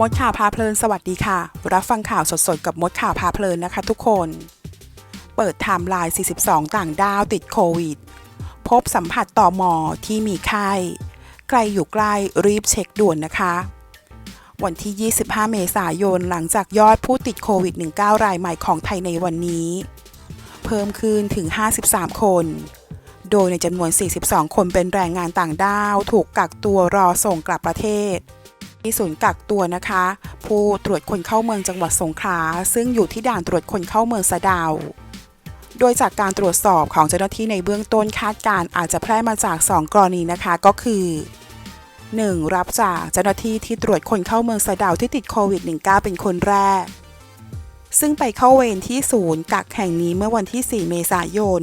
มดข่าวพาเพลินสวัสดีค่ะ รับฟังข่าวสดๆ กับมดข่าวพาเพลินนะคะทุกคน เปิดไทม์ไลน์ 42 ต่างดาวติดโควิด พบสัมผัสต่อหมอที่มีไข้ใกลอยู่ใกล้รีบเช็คด่วนนะคะ วันที่ 25 เมษายนหลังจากยอดผู้ติดโควิด -19 รายใหม่ของไทยในวันนี้ เพิ่มขึ้นถึง 53 คน โดยในจำนวน 42 คนเป็นแรงงานต่างด้าว ถูกกักตัวรอส่งกลับประเทศ ที่ศูนย์กักตัวนะคะ ผู้ตรวจคนเข้าเมืองจังหวัดสงขลาซึ่งอยู่ที่ด่านตรวจคนเข้าเมืองสะดาว โดยจากการตรวจสอบของเจ้าหน้าที่ในเบื้องต้นคาดการณ์อาจจะแพร่มาจาก 2 กรณีนะคะก็คือ 1. รับจากเจ้าหน้าที่ที่ตรวจคนเข้าเมืองสะดาวที่ติดโควิด -19 เป็นคนแรก ซึ่งไปเข้าเวรที่ศูนย์กักแห่งนี้เมื่อวันที่ 4 เมษายน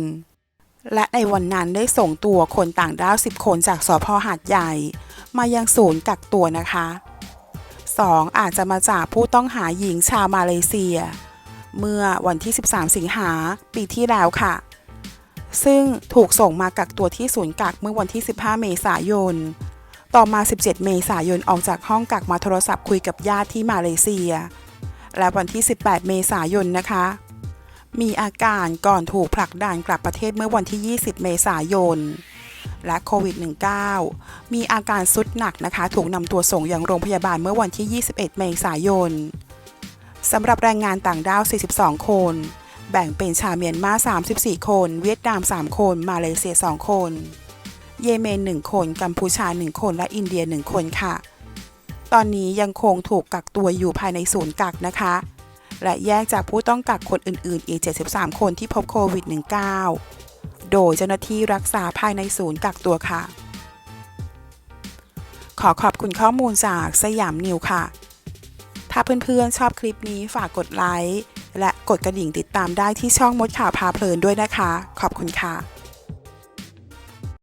และในวันนั้นได้ส่งตัวคนต่างด้าว 10 คนจากสพหาดใหญ่ มายังศูนย์กักตัวนะคะ 2. อาจจะมาจากผู้ต้องหาหญิงชาวมาเลเซีย เมื่อวันที่ 13 สิงหาปีที่แล้วค่ะ ซึ่งถูกส่งมากักตัวที่ศูนย์กักเมื่อวันที่ 15 เมษายน ต่อมา 17 เมษายนออกจากห้องกักมาโทรศัพท์คุยกับญาติที่มาเลเซีย และวันที่ 18 เมษายนนะคะ มีอาการก่อนถูกผลักดันกลับประเทศเมื่อวันที่ 20 เมษายน และโควิด -19 มีอาการสุดหนักนะคะ ถูกนำตัวส่งยังโรงพยาบาลเมื่อวันที่ 21 เมษายนสำหรับแรงงานต่างด้าว 42 คน แบ่งเป็นชาวเมียนมา 34 คน เวียดนาม 3 คน มาเลเซีย 2 คน เยเมน 1 คน กัมพูชา 1 คน และอินเดีย 1 คนค่ะ ตอนนี้ยังคงถูกกักตัวอยู่ภายในศูนย์กักนะคะ และแยกจากผู้ต้องกักคนอื่น ๆ อีก 73 คนที่พบโควิด -19 โดยเจ้าหน้าที่รักษาภายในศูนย์กักตัวค่ะ ขอขอบคุณข้อมูลจากสยามนิวค่ะ ถ้าเพื่อนๆชอบคลิปนี้ฝากกดไลค์และกดกระดิ่งติดตามได้ที่ช่องมดข่าวพาเพลินด้วยนะคะ ขอบคุณค่ะ